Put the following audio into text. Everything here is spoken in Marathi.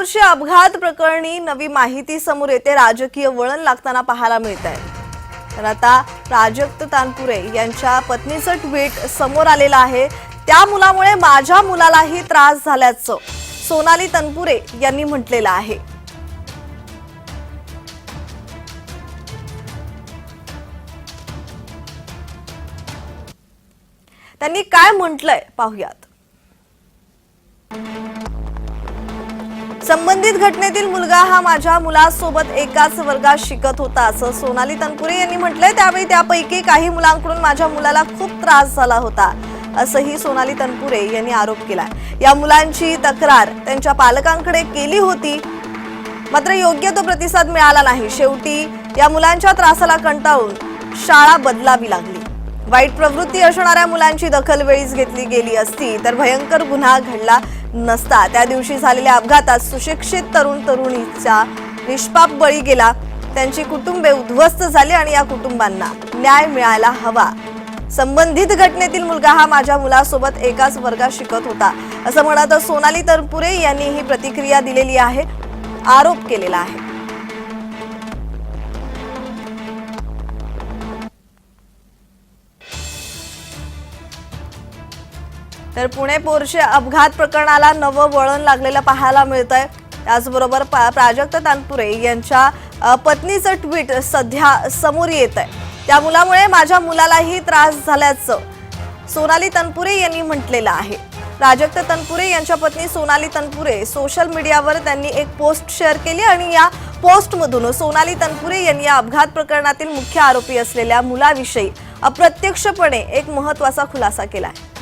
पोरचे अपघात प्रकरणी नवी माहिती समोर येते. राजकीय वळण लागताना पाहायला मिळत आहे तर आता प्राजक्त तानपुरे यांच्या पत्नीचं ट्विट समोर आलेलं आहे. त्या मुलामुळे माझ्या मुलालाही त्रास झाल्याचं सोनाली तनपुरे यांनी म्हटलेलं आहे. त्यांनी काय म्हटलंय पाहूयात. संबंधित घटनेतील मुलगा हा माझ्या मुलासोबत एकाच वर्गात शिकत होता असं सोनाली तनपुरे यांनी म्हटलंय. त्यावेळी त्यापैकी काही मुलांकडून माझ्या मुलाला खूप त्रास झाला होता असंही सोनाली तनपुरे यांनी आरोप केला या मुलांची तक्रार त्यांच्या पालकांकडे केली होती मात्र योग्य तो प्रतिसाद मिळाला नाही. शेवटी या मुलांच्या त्रासाला कंटाळून शाळा बदलावी लागली. वाईट प्रवृत्ती असणाऱ्या मुलांची दखल वेळीच घेतली गेली असती तर भयंकर गुन्हा घडला नसता. त्या दिवशी झालेल्या अपघातात सुशिक्षित तरुण तरुणीचा निष्पाप बळी गेला. त्यांची कुटुंबे उद्ध्वस्त झाली आणि या कुटुंबांना न्याय मिळायला हवा. संबंधित घटनेतील मुलगा हा माझ्या मुलासोबत एकाच वर्गात शिकत होता. असं म्हणत सोनाली तरपुरे यांनी ही प्रतिक्रिया दिलेली आहे. आरोप केलेला आहे. तर पुणे पोरचे अपघात प्रकरणाला नवं वळण लागलेलं पाहायला मिळत आहे त्याचबरोबर पा- प्राजक्त तानपुरे यांच्या पत्नीचं ट्विट सध्या समोर येत आहे त्या मुलामुळे माझ्या मुलालाही त्रास झाल्याचं सोनाली तनपुरे यांनी म्हटलेलं आहे. प्राजक्त तनपुरे यांच्या पत्नी सोनाली तनपुरे सोशल मीडियावर त्यांनी एक पोस्ट शेअर केली आणि या पोस्टमधून सोनाली तनपुरे यांनी या अपघात प्रकरणातील मुख्य आरोपी असलेल्या मुलाविषयी अप्रत्यक्षपणे एक महत्त्वाचा खुलासा केला आहे